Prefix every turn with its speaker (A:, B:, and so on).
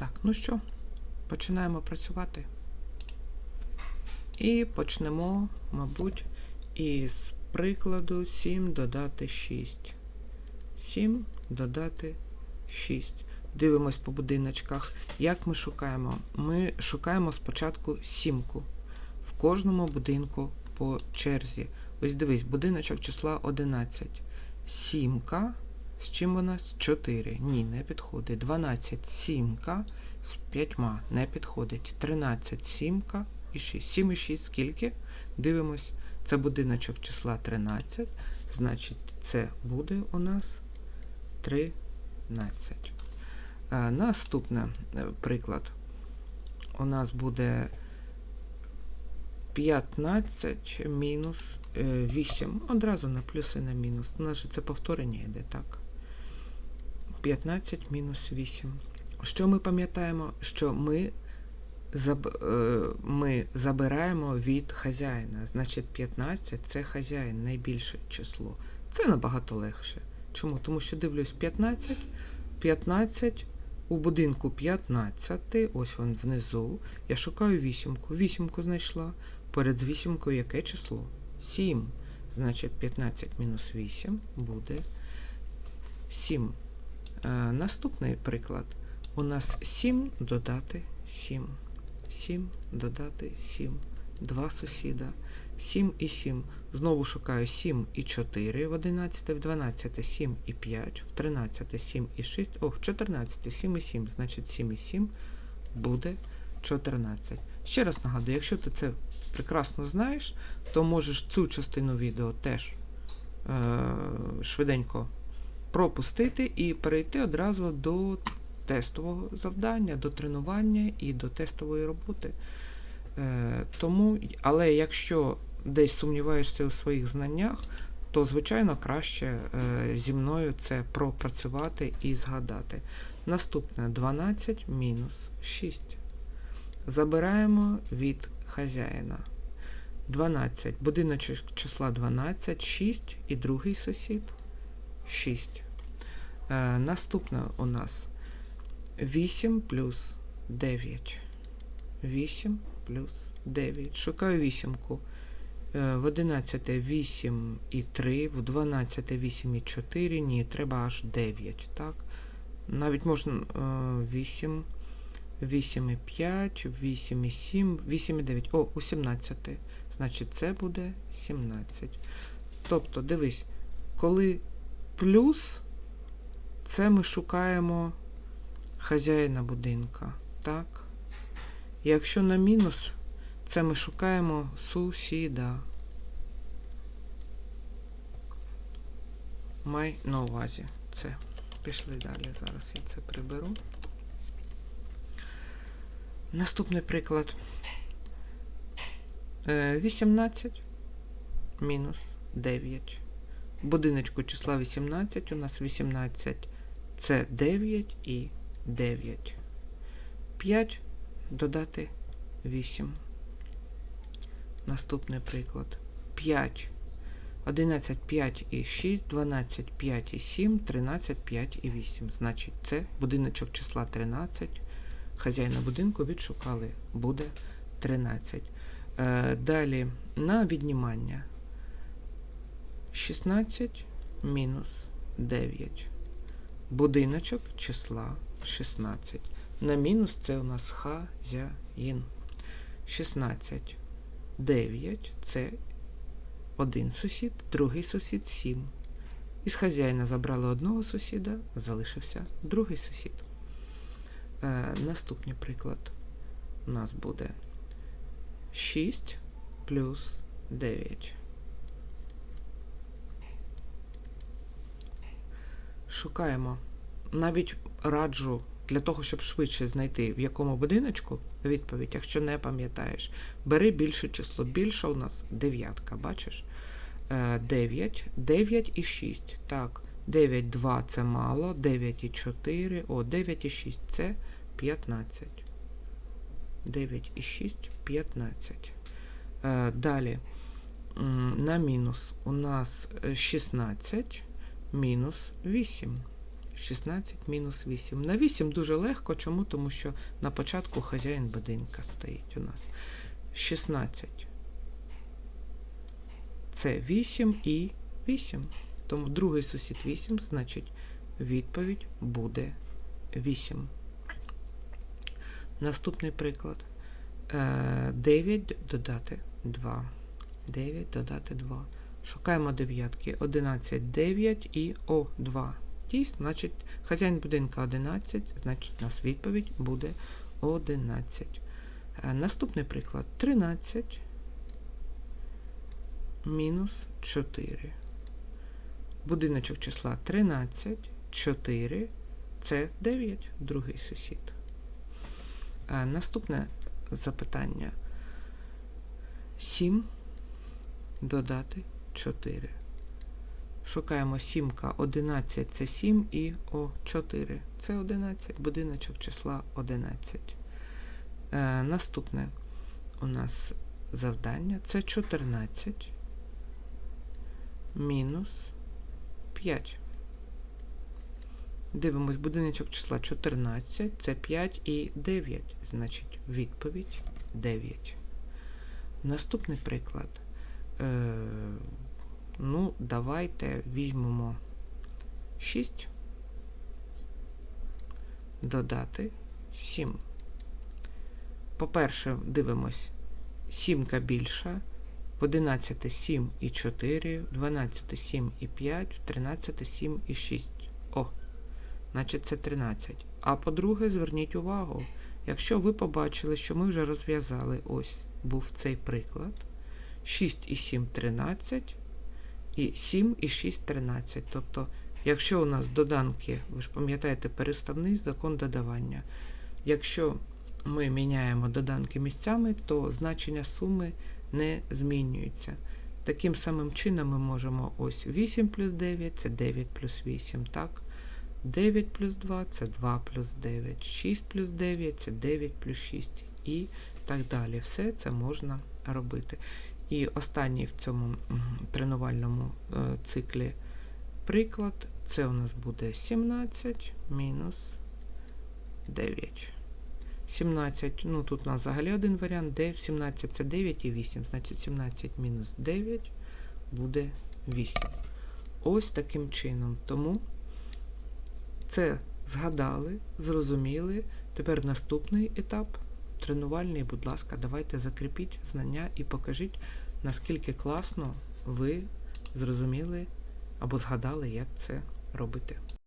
A: Так, ну що, починаємо працювати. І почнемо, мабуть, із прикладу 7 додати 6. 7 додати 6. Дивимось по будиночках. Як ми шукаємо? Ми шукаємо спочатку сімку. В кожному будинку по черзі. Ось дивись, будиночок числа 11. Сімка. З чим вона? З 4. Ні, не підходить. 12 сімка з 5 не підходить. 13 сімка і 6. 7 і 6 скільки? Дивимось. Це будиночок числа 13. Значить, це буде у нас 13. Е, Наступний приклад. У нас буде 15 мінус е, 8. Одразу на плюс і на мінус. У нас же це повторення йде, так? 15 мінус 8. Що ми пам'ятаємо? Що ми, заб, е, ми забираємо від хазяїна. Значить, 15 це хазяїн, найбільше число. Це набагато легше. Чому? Тому що дивлюсь 15, 15 у будинку 15, ось він внизу. Я шукаю вісімку. Вісімку знайшла. Поряд з вісімкою яке число? 7. Значить, 15 мінус 8 буде 7. Е, наступний приклад. У нас 7 додати 7. 7 додати 7. Два сусіда. 7 і 7. Знову шукаю 7 і 4 в 11, в 12 7 і 5, в 13 7 і 6, о, в 14 7 і 7. Значить 7 і 7 буде 14. Ще раз нагадую, якщо ти це прекрасно знаєш, то можеш цю частину відео теж е, швиденько пропустити і перейти одразу до тестового завдання, до тренування і до тестової роботи. Е, тому, але якщо десь сумніваєшся у своїх знаннях, то, звичайно, краще е, зі мною це пропрацювати і згадати. Наступне 12 мінус 6. Забираємо від хазяїна. 12. Будиночок числа 12, 6 і другий сусід 6. Е, наступне у нас 8 плюс 9. 8 плюс 9. Шукаю вісімку. Е, В 11 8 і 3, в 12 8 і 4. Ні, треба аж 9. Так? Навіть можна е, 8, 8 і 5, 8 і 7, 8 і 9. О, у 17. Значить, це буде 17. Тобто, дивись, коли плюс, це ми шукаємо хазяїна будинка. Так? Якщо на мінус, це ми шукаємо сусіда. Май на увазі це. Пішли далі. Зараз я це приберу. Наступний приклад. Е, 18 мінус 9. Будиночку числа 18. У нас 18 це 9 і 9. 5 додати 8. Наступний приклад. 5. 11, 5 і 6, 12, 5 і 7, 13, 5 і 8. Значить, це будиночок числа 13. Хазяїна будинку відшукали. Буде 13. Е, далі на віднімання. 16 мінус 9. Будиночок числа 16. На мінус це у нас хазяїн. 16. 9 це один сусід, другий сусід 7. Із хазяїна забрали одного сусіда, залишився другий сусід. Е, наступний приклад у нас буде 6 плюс 9. Шукаємо. Навіть раджу для того, щоб швидше знайти, в якому будиночку відповідь, якщо не пам'ятаєш, бери більше число. Більше у нас дев'ятка, бачиш? 9, 9 і 6. Так, 9, 2 це мало, 9 і 4, о, 9 і 6 це 15. 9 і 6 15. Е, Далі на мінус у нас е, 16 мінус 8. 16 мінус 8. На 8 дуже легко. Чому? Тому що на початку хазяїн будинка стоїть у нас. 16. Це 8 і 8. Тому другий сусід 8, значить відповідь буде 8. Наступний приклад. Е, 9 додати 2. 9 додати 2. Шукаємо дев'ятки. 11, 9 і О, 2. Дійсно, значить, хазяїн будинка 11, значить, у нас відповідь буде 11. Е, Наступний приклад. 13 мінус 4. Будиночок числа 13, 4, це 9, другий сусід. Е, Наступне запитання. 7 додати 4. Шукаємо сімка 11 це 7 і О 4. Це 11, будиночок числа 11. Е, наступне у нас завдання це 14 мінус 5. Дивимось, будиночок числа 14, це 5 і 9. Значить, відповідь 9. Наступний приклад. Е, ну, давайте візьмемо 6, додати 7. По-перше, дивимось, сімка більша, в 11 7 і 4, в 12 7 і 5, в 13 7 і 6. О, значить це 13. А по-друге, зверніть увагу, якщо ви побачили, що ми вже розв'язали, ось був цей приклад. 6 і 7 13, і 7 і 6 13. Тобто, якщо у нас доданки, ви ж пам'ятаєте, переставний закон додавання. Якщо ми міняємо доданки місцями, то значення суми не змінюється. Таким самим чином ми можемо ось 8 плюс 9 це 9 плюс 8, так? 9 плюс 2 це 2 плюс 9, 6 плюс 9 це 9 плюс 6 і так далі. Все це можна робити. І останній в цьому тренувальному е, циклі приклад це у нас буде 17 мінус 9. 17, ну тут у нас взагалі один варіант, де 17 це 9 і 8, значить 17 мінус 9 буде 8. Ось таким чином. Тому це згадали, зрозуміли. Тепер наступний етап тренувальний, будь ласка, давайте закріпіть знання і покажіть, наскільки класно ви зрозуміли або згадали, як це робити.